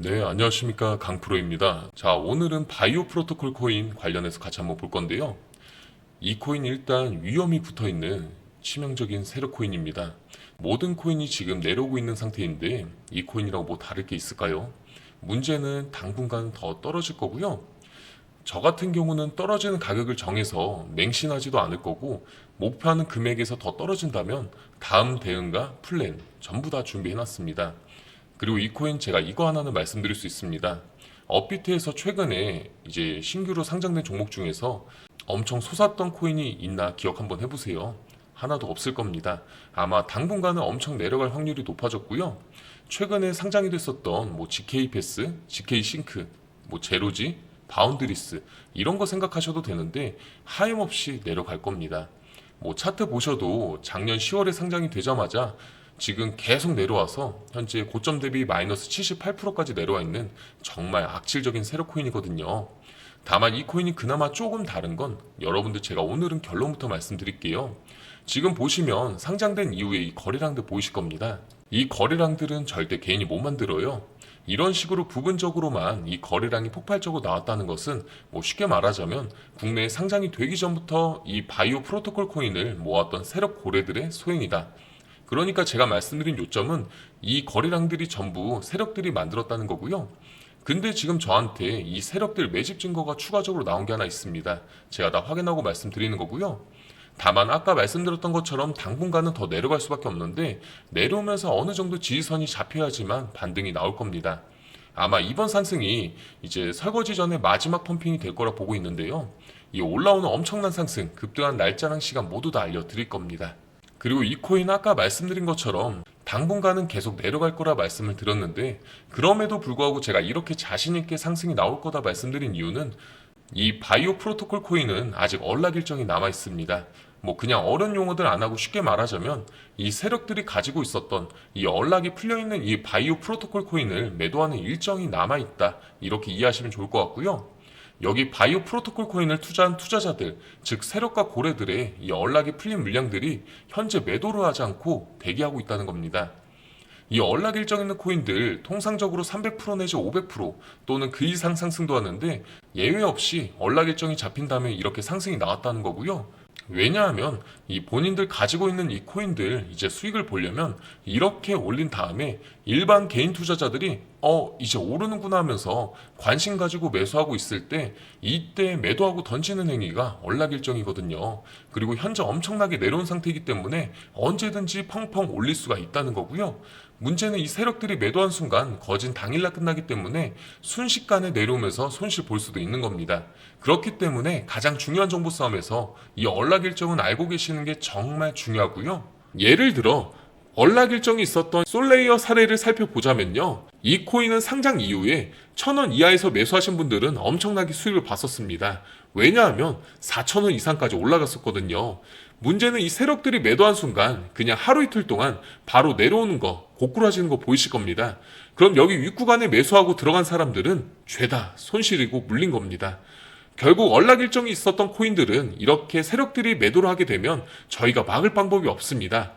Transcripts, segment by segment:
네, 안녕하십니까. 강프로입니다. 자, 오늘은 바이오 프로토콜 코인 관련해서 같이 한번 볼 건데요. 이 코인 일단 위험이 붙어 있는 치명적인 세력 코인입니다. 모든 코인이 지금 내려오고 있는 상태인데 이 코인이라고 뭐 다를 게 있을까요? 문제는 당분간 더 떨어질 거고요. 저 같은 경우는 떨어지는 가격을 정해서 맹신하지도 않을 거고 목표하는 금액에서 더 떨어진다면 다음 대응과 플랜 전부 다 준비해 놨습니다. 그리고 이 코인 제가 이거 하나는 말씀드릴 수 있습니다. 업비트에서 최근에 이제 신규로 상장된 종목 중에서 엄청 솟았던 코인이 있나 기억 한번 해보세요. 하나도 없을 겁니다. 아마 당분간은 엄청 내려갈 확률이 높아졌고요. 최근에 상장이 됐었던 뭐 GK 패스, GK 싱크, 뭐 제로지, 바운드리스 이런 거 생각하셔도 되는데 하염없이 내려갈 겁니다. 뭐 차트 보셔도 작년 10월에 상장이 되자마자 지금 계속 내려와서 현재 고점 대비 마이너스 78%까지 내려와 있는 정말 악질적인 세력 코인이거든요. 다만 이 코인이 그나마 조금 다른 건 여러분들 제가 오늘은 결론부터 말씀드릴게요. 지금 보시면 상장된 이후에 이 거래량들 보이실 겁니다. 이 거래량들은 절대 개인이 못 만들어요. 이런 식으로 부분적으로만 이 거래량이 폭발적으로 나왔다는 것은 뭐 쉽게 말하자면 국내에 상장이 되기 전부터 이 바이오 프로토콜 코인을 모았던 세력 고래들의 소행이다. 그러니까 제가 말씀드린 요점은 이 거래량들이 전부 세력들이 만들었다는 거고요. 근데 지금 저한테 이 세력들 매집 증거가 추가적으로 나온 게 하나 있습니다. 제가 다 확인하고 말씀드리는 거고요. 다만 아까 말씀드렸던 것처럼 당분간은 더 내려갈 수밖에 없는데 내려오면서 어느 정도 지지선이 잡혀야지만 반등이 나올 겁니다. 아마 이번 상승이 이제 설거지 전에 마지막 펌핑이 될 거라 보고 있는데요. 이 올라오는 엄청난 상승, 급등한 날짜랑 시간 모두 다 알려드릴 겁니다. 그리고 이 코인 아까 말씀드린 것처럼 당분간은 계속 내려갈 거라 말씀을 드렸는데 그럼에도 불구하고 제가 이렇게 자신 있게 상승이 나올 거다 말씀드린 이유는 이 바이오 프로토콜 코인은 아직 언락 일정이 남아 있습니다. 뭐 그냥 어른 용어들 안 하고 쉽게 말하자면 이 세력들이 가지고 있었던 이 언락이 풀려 있는 이 바이오 프로토콜 코인을 매도하는 일정이 남아 있다. 이렇게 이해하시면 좋을 것 같고요. 여기 바이오 프로토콜 코인을 투자한 투자자들, 즉 세력과 고래들의 이 언락이 풀린 물량들이 현재 매도를 하지 않고 대기하고 있다는 겁니다. 이 언락 일정 있는 코인들 통상적으로 300% 내지 500% 또는 그 이상 상승도 하는데 예외 없이 언락 일정이 잡힌 다음에 이렇게 상승이 나왔다는 거고요. 왜냐하면 이 본인들 가지고 있는 이 코인들 이제 수익을 보려면 이렇게 올린 다음에 일반 개인 투자자들이 어 이제 오르는구나 하면서 관심 가지고 매수하고 있을 때 이때 매도하고 던지는 행위가 언락 일정이거든요. 그리고 현재 엄청나게 내려온 상태이기 때문에 언제든지 펑펑 올릴 수가 있다는 거고요. 문제는 이 세력들이 매도한 순간 거진 당일날 끝나기 때문에 순식간에 내려오면서 손실 볼 수도 있는 겁니다. 그렇기 때문에 가장 중요한 정보 싸움에서 이 언락 일정은 알고 계시는 게 정말 중요하고요. 예를 들어 언락 일정이 있었던 솔레이어 사례를 살펴보자면요. 이 코인은 상장 이후에 1000원 이하에서 매수하신 분들은 엄청나게 수익을 봤었습니다. 왜냐하면 4000원 이상까지 올라갔었거든요. 문제는 이 세력들이 매도한 순간 그냥 하루 이틀 동안 바로 내려오는 거, 고꾸라지는 거 보이실 겁니다. 그럼 여기 윗구간에 매수하고 들어간 사람들은 죄다 손실이고 물린 겁니다. 결국 언락 일정이 있었던 코인들은 이렇게 세력들이 매도를 하게 되면 저희가 막을 방법이 없습니다.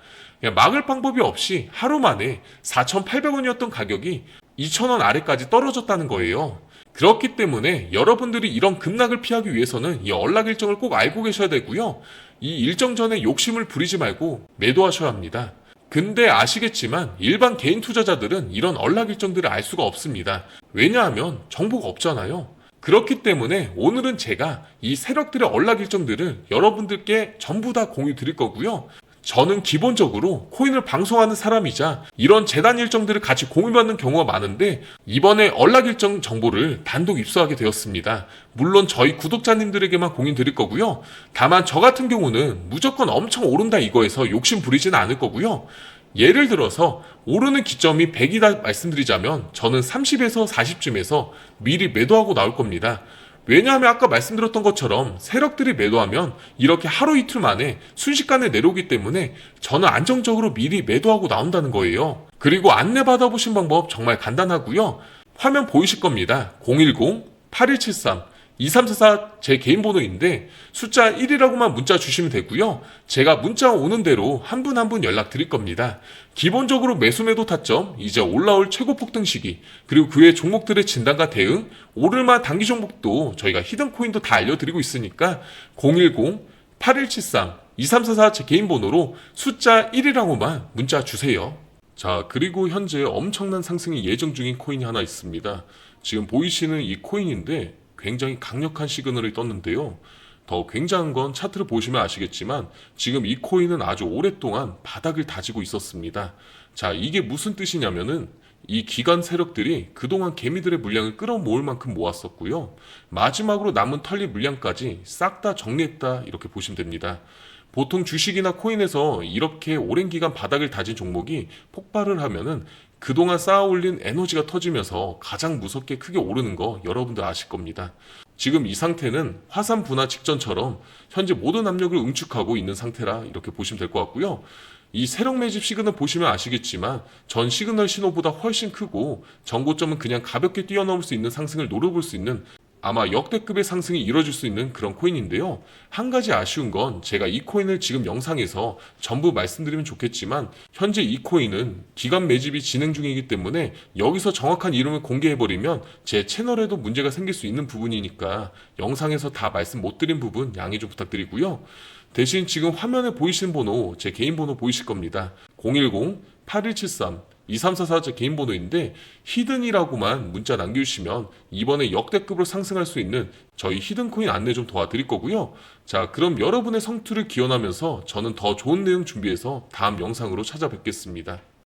막을 방법이 없이 하루 만에 4,800원이었던 가격이 2,000원 아래까지 떨어졌다는 거예요. 그렇기 때문에 여러분들이 이런 급락을 피하기 위해서는 이 언락 일정을 꼭 알고 계셔야 되고요. 이 일정 전에 욕심을 부리지 말고 매도하셔야 합니다. 근데 아시겠지만 일반 개인 투자자들은 이런 언락 일정들을 알 수가 없습니다. 왜냐하면 정보가 없잖아요. 그렇기 때문에 오늘은 제가 이 세력들의 언락 일정들을 여러분들께 전부 다 공유 드릴 거고요. 저는 기본적으로 코인을 방송하는 사람이자 이런 재단 일정들을 같이 공유받는 경우가 많은데 이번에 언락 일정 정보를 단독 입수하게 되었습니다. 물론 저희 구독자님들에게만 공유 드릴 거고요. 다만 저 같은 경우는 무조건 엄청 오른다 이거에서 욕심 부리지는 않을 거고요. 예를 들어서 오르는 기점이 100이다 말씀드리자면 저는 30에서 40쯤에서 미리 매도하고 나올 겁니다. 왜냐하면 아까 말씀드렸던 것처럼 세력들이 매도하면 이렇게 하루 이틀 만에 순식간에 내려오기 때문에 저는 안정적으로 미리 매도하고 나온다는 거예요. 그리고 안내 받아보신 방법 정말 간단하고요. 화면 보이실 겁니다. 010-8173 2344 제 개인 번호인데 숫자 1이라고만 문자 주시면 되고요. 제가 문자 오는 대로 한 분 한 분 연락 드릴 겁니다. 기본적으로 매수 매도 타점, 이제 올라올 최고 폭등 시기, 그리고 그외 종목들의 진단과 대응, 오를만 단기 종목도 저희가 히든 코인도 다 알려드리고 있으니까 010 8173 2344 제 개인 번호로 숫자 1이라고만 문자 주세요. 자, 그리고 현재 엄청난 상승이 예정 중인 코인이 하나 있습니다. 지금 보이시는 이 코인인데 굉장히 강력한 시그널을 떴는데요. 더 굉장한 건 차트를 보시면 아시겠지만 지금 이 코인은 아주 오랫동안 바닥을 다지고 있었습니다. 자, 이게 무슨 뜻이냐면은 이 기관 세력들이 그동안 개미들의 물량을 끌어모을 만큼 모았었고요. 마지막으로 남은 털리 물량까지 싹 다 정리했다 이렇게 보시면 됩니다. 보통 주식이나 코인에서 이렇게 오랜 기간 바닥을 다진 종목이 폭발을 하면은 그동안 쌓아 올린 에너지가 터지면서 가장 무섭게 크게 오르는 거 여러분들 아실 겁니다. 지금 이 상태는 화산 분화 직전처럼 현재 모든 압력을 응축하고 있는 상태라 이렇게 보시면 될 것 같고요. 이 세력 매집 시그널 보시면 아시겠지만 전 시그널 신호보다 훨씬 크고 전고점은 그냥 가볍게 뛰어넘을 수 있는 상승을 노려볼 수 있는 아마 역대급의 상승이 이뤄질 수 있는 그런 코인인데요. 한 가지 아쉬운 건 제가 이 코인을 지금 영상에서 전부 말씀드리면 좋겠지만 현재 이 코인은 기간 매집이 진행 중이기 때문에 여기서 정확한 이름을 공개해버리면 제 채널에도 문제가 생길 수 있는 부분이니까 영상에서 다 말씀 못 드린 부분 양해 좀 부탁드리고요. 대신 지금 화면에 보이시는 번호 제 개인 번호 보이실 겁니다. 010-8173 2344제 개인 번호인데 히든이라고만 문자 남겨주시면 이번에 역대급으로 상승할 수 있는 저희 히든코인 안내 좀 도와드릴 거고요. 자 그럼 여러분의 성투를 기원하면서 저는 더 좋은 내용 준비해서 다음 영상으로 찾아뵙겠습니다.